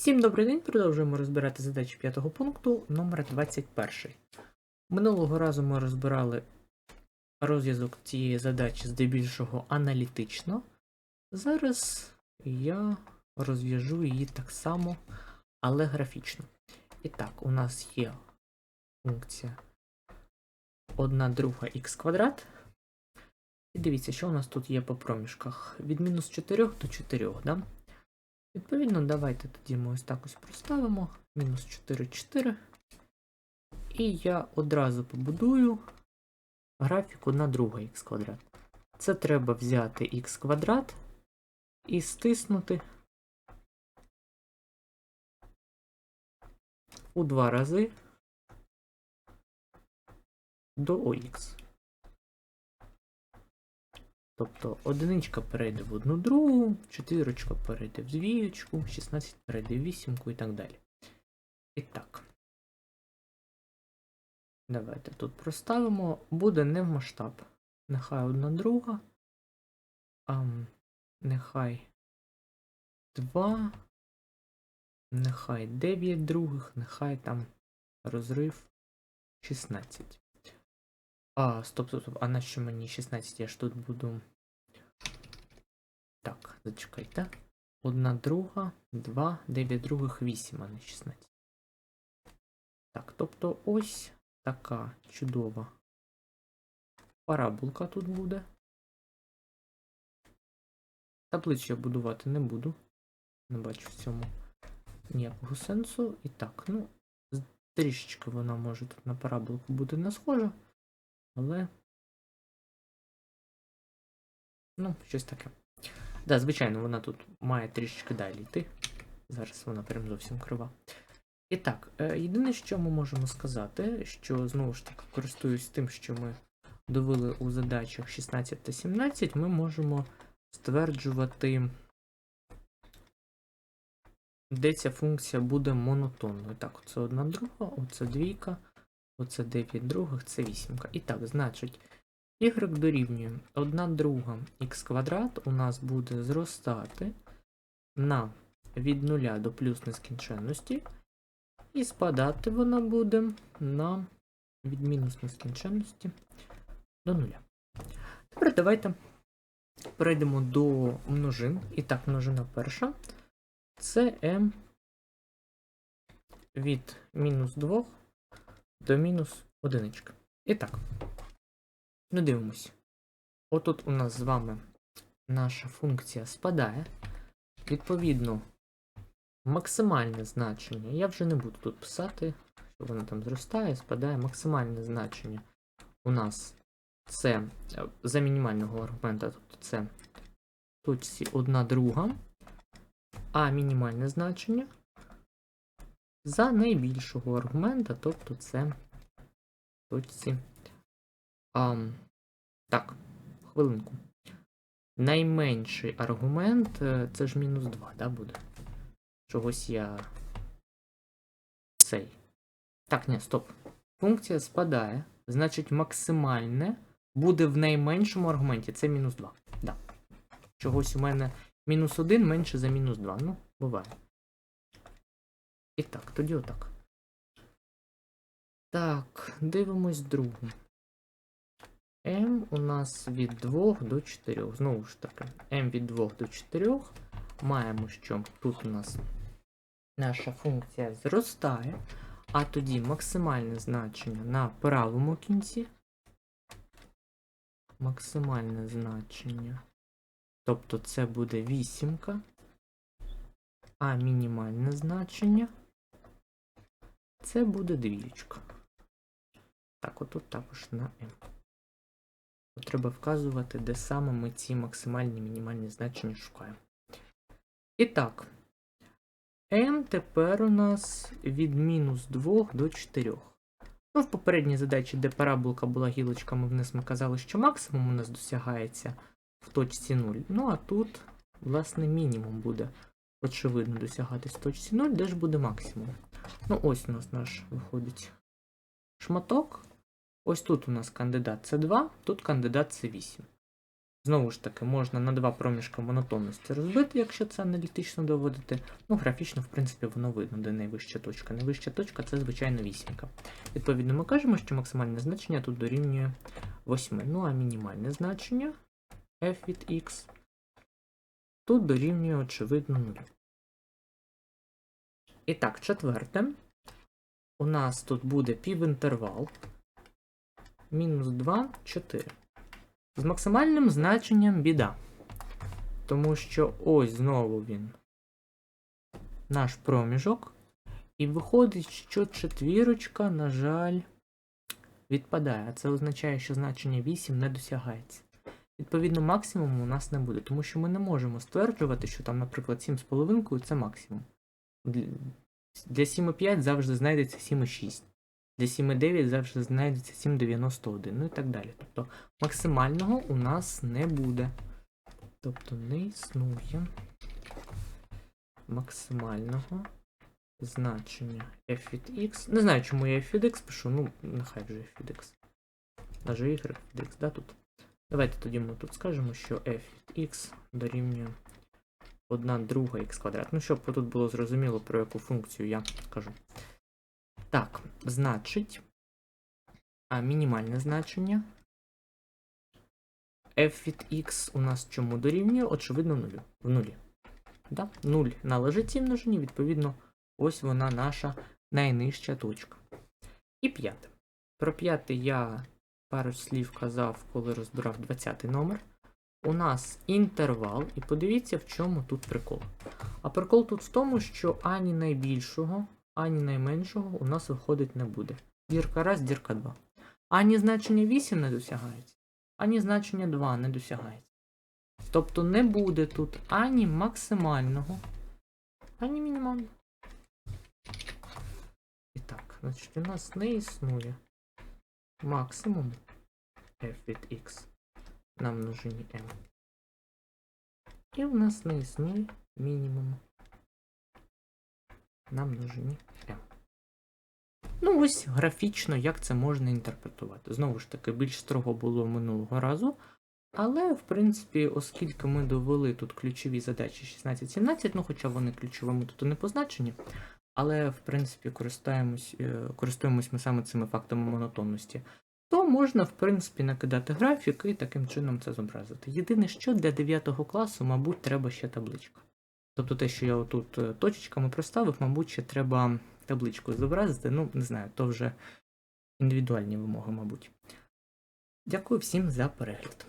Всім добрий день, продовжуємо розбирати задачі п'ятого пункту номер 21. Минулого разу ми розбирали розв'язок цієї задачі здебільшого аналітично. Зараз я розв'яжу її так само, але графічно. І так, у нас є функція 1 друга х квадрат. І дивіться, що у нас тут є по проміжках. Від мінус 4 до 4, да? Відповідно, давайте тоді ми ось так ось проставимо. Мінус 4, 4. І я одразу побудую графіку на друге х квадрат. Це треба взяти х квадрат і стиснути у два рази до ОХ. Тобто одиничка перейде в одну другу, четвірочка перейде в двієчку, 16 перейде в вісімку і так далі. І так. Давайте тут проставимо. Буде не в масштаб. Нехай одна друга. А, нехай 2. Нехай 9 других, нехай там розрив 16. А, стоп, стоп, стоп, а на що мені 16? Я ж тут буду. Так, зачекайте. Одна друга, 2, 9 других, 8, а не 16. Так, тобто ось така чудова параболка тут буде. Таблицю я будувати не буду. Не бачу в цьому ніякого сенсу. І так, ну, трішечки вона може тут на параболку бути не схожа. Але. Ну, щось таке. Да, звичайно, вона тут має трішечки далі йти. Зараз вона прям зовсім крива. І так, е, єдине, що ми можемо сказати, що знову ж таки, користуюсь тим, що ми довели у задачах 16 та 17, ми можемо стверджувати, де ця функція буде монотонною. Так, оце одна друга, оце двійка. Оце 9 других, це вісімка. І так, значить, y дорівнює 1 друга х квадрат у нас буде зростати на від 0 до плюс нескінченності. І спадати вона буде на від мінус нескінченності до 0. Тепер давайте перейдемо до множин. І так, множина перша. Це m від мінус 2 до мінус одинички. І так. Ну, дивимось. Отут у нас з вами наша функція спадає. Відповідно, максимальне значення. Я вже не буду тут писати, що вона там зростає, спадає. Максимальне значення у нас це е, за мінімального аргумента, тобто це точці 1 друга, а мінімальне значення за найбільшого аргумента, тобто це точці. А, так, хвилинку. Найменший аргумент е, це ж мінус 2, да, буде? Чогось я. Цей. Так, ні, стоп. Функція спадає. Значить, максимальне буде в найменшому аргументі. Це мінус 2. Да. Чогось у мене мінус 1 менше за мінус 2. Ну, буває. І так, тоді отак. Так, дивимось другу. m у нас від 2 до 4. Знову ж таки, m від 2 до 4. Маємо, що тут у нас наша функція зростає, а тоді максимальне значення на правому кінці. Максимальне значення. Тобто це буде вісімка, а мінімальне значення це буде двієчка. Так, отут також на. Тут треба вказувати, де саме ми ці максимальні мінімальні значення шукаємо. І так, m тепер у нас від мінус 2 до 4. Ну, в попередній задачі, де параболка була гілочками вниз, ми казали, що максимум у нас досягається в точці 0. Ну, а тут, власне, мінімум буде, очевидно, досягатись в точці 0, де ж буде максимум. Ну, ось у нас наш виходить шматок. Ось тут у нас кандидат С2, тут кандидат С8. Знову ж таки, можна на два проміжка монотонності розбити, якщо це аналітично доводити. Ну, графічно, в принципі, воно видно, де найвища точка. Найвища точка це, звичайно, вісімка. Відповідно, ми кажемо, що максимальне значення тут дорівнює 8. Ну а мінімальне значення f від x тут дорівнює, очевидно, 0. І так, четверте. У нас тут буде півінтервал. Мінус 2, 4. З максимальним значенням біда. Тому що ось знову він. Наш проміжок. І виходить, що четвірочка, на жаль, відпадає. Це означає, що значення 8 не досягається. Відповідно, максимуму у нас не буде, тому що ми не можемо стверджувати, що там, наприклад, 7,5 це максимум. Для для 7,5 завжди знайдеться 7,6. Для 7,9 завжди знайдеться 7,91, ну і так далі. Тобто максимального у нас не буде. Тобто не існує максимального значення f від x. Не знаю, чому я f від x пишу, ну, нехай вже f від x. Даже y від x, да, тут. Давайте тоді ми тут скажемо, що f від x дорівнює 1 друга х квадрат. Ну, щоб тут було зрозуміло, про яку функцію я кажу. Так, значить, а мінімальне значення f від x у нас чому дорівнює? Очевидно, нулю. В нулі. Да? 0 належить цій множині, відповідно, ось вона наша найнижча точка. І п'яте. Про п'яте я пару слів казав, коли розбирав 20 номер. У нас інтервал, і подивіться, в чому тут прикол. А прикол тут в тому, що ані найбільшого, ані найменшого у нас виходить не буде. Дірка раз, дірка 2. Ані значення 8 не досягається, ані значення 2 не досягається. Тобто не буде тут ані максимального, ані мінімального. І так, значить, у нас не існує максимум f від x на множині m. І у нас не існує мінімум на множині m. Ну, ось графічно, як це можна інтерпретувати. Знову ж таки, більш строго було минулого разу. Але, в принципі, оскільки ми довели тут ключові задачі 16-17, ну хоча вони ключовими тут і не позначені, але, в принципі, користуємось, е, користуємось ми саме цими фактами монотонності, то можна, в принципі, накидати графік і таким чином це зобразити. Єдине, що для 9 класу, мабуть, треба ще табличка. Тобто те, що я тут е, точечками проставив, мабуть, ще треба табличку зобразити. Ну, не знаю, то вже індивідуальні вимоги, мабуть. Дякую всім за перегляд.